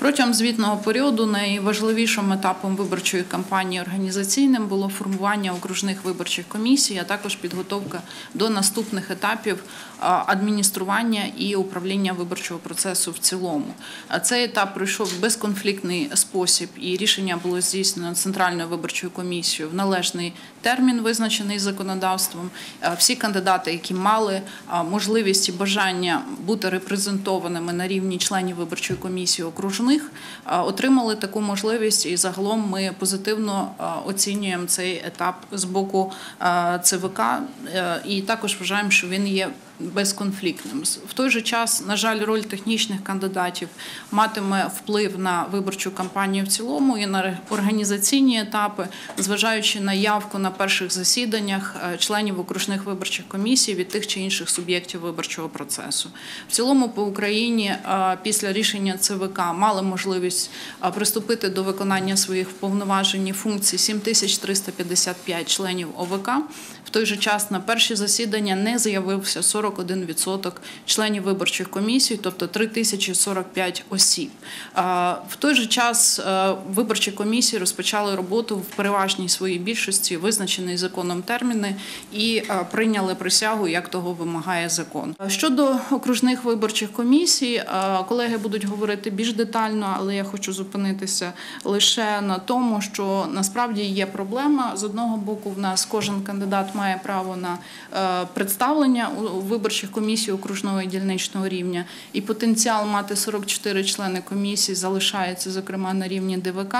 Протягом звітного періоду найважливішим етапом виборчої кампанії організаційним було формування окружних виборчих комісій, а також підготовка до наступних етапів адміністрування і управління виборчого процесу в цілому. Цей етап пройшов безконфліктний спосіб, і рішення було здійснено центральною виборчою комісією в належний термін, визначений законодавством. Всі кандидати, які мали можливість і бажання бути репрезентованими на рівні членів виборчої комісії окружних, а, отримали таку можливість, і загалом ми позитивно оцінюємо цей етап з боку ЦВК, е, і також вважаємо, що він є безконфліктним. В той же час, на жаль, роль технічних кандидатів матиме вплив на виборчу кампанію в цілому і на організаційні етапи, зважаючи на явку на перших засіданнях е, членів окружних виборчих комісій від тих чи інших суб'єктів виборчого процесу. В цілому по Україні е, після рішення ЦВК мали можливість е, приступити до виконання своїх повноважень і функцій 7355 членів ОВК. В той же час на перші засідання не з'явився 41% членів виборчих комісій, тобто 3045 осіб. В той же час е, виборчі комісії розпочали роботу в переважній своїй більшості, визначений законом терміни, і е, прийняли присягу, як того вимагає закон. Щодо окружних виборчих комісій, е, колеги будуть говорити більш детально, але я хочу зупинитися лише на тому, що насправді є проблема. З одного боку, в нас кожен кандидат має право на представлення у виборчих комісій окружного і дільничного рівня, і потенціал мати 44 члени комісії залишається, зокрема на рівні ДВК.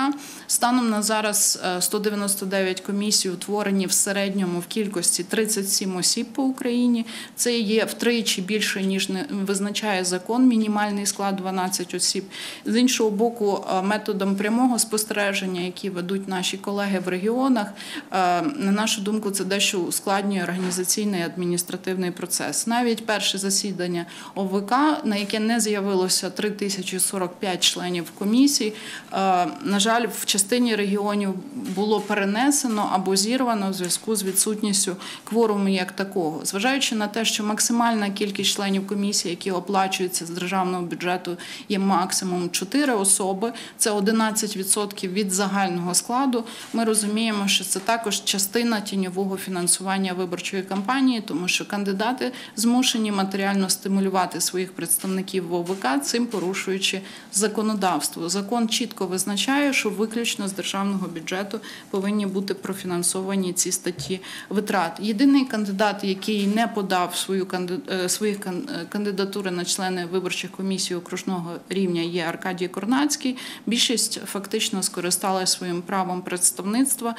Станом на зараз е, 199 комісій утворені в середньому в кількості 37 осіб по Україні. Це є втричі більше ніж визначає закон. Мінімальний склад 12 осіб. З іншого боку, е, методом прямого спостереження, які ведуть наші колеги в регіонах, е, на нашу думку, це дещо ускладнює організаційний і адміністративний процес. Навіть перше засідання ОВК, на яке не з'явилося 3045 членів комісій, е, на жаль, в частині регіонів було перенесено або зірвано в зв'язку з відсутністю кворуму як такого, зважаючи на те, що максимальна кількість членів комісії, які оплачуються з державного бюджету, є максимум 4 особи. Це 11% від загального складу. Ми розуміємо, що це також частина тіньового фінансування виборчої кампанії, тому що кандидати змушені матеріально стимулювати своїх представників в ОВК, цим порушуючи законодавство. Закон чітко визначає, що виключно з державного бюджету повинні бути профінансовані ці статті витрат. Єдиний кандидат, який не подав свою е, свої е, кандидатури на члени виборчих комісій окружного рівня, є Аркадій Корнацький. Більшість фактично скористалася своїм правом представництва.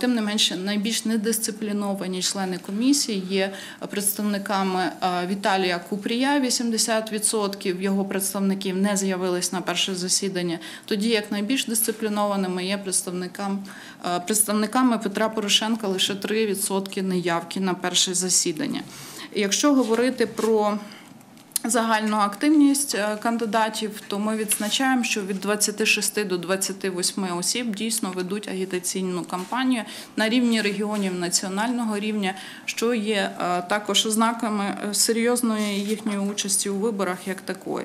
Тим не менше, найбільш недисципліновані члени комісії є представниками а, Віталія Купрія. 80% його представників не з'явились на перше засідання. Тоді як найбільш дисциплінованими є представникам, представниками Петра Порошенка лише 3% неявки на перше засідання. Якщо говорити про Загальну активність е, кандидатів, то ми відзначаємо, що від 26 до 28 осіб дійсно ведуть агітаційну кампанію на рівні регіонів національного рівня, що є е, також ознаками е, серйозної їхньої участі у виборах як такої.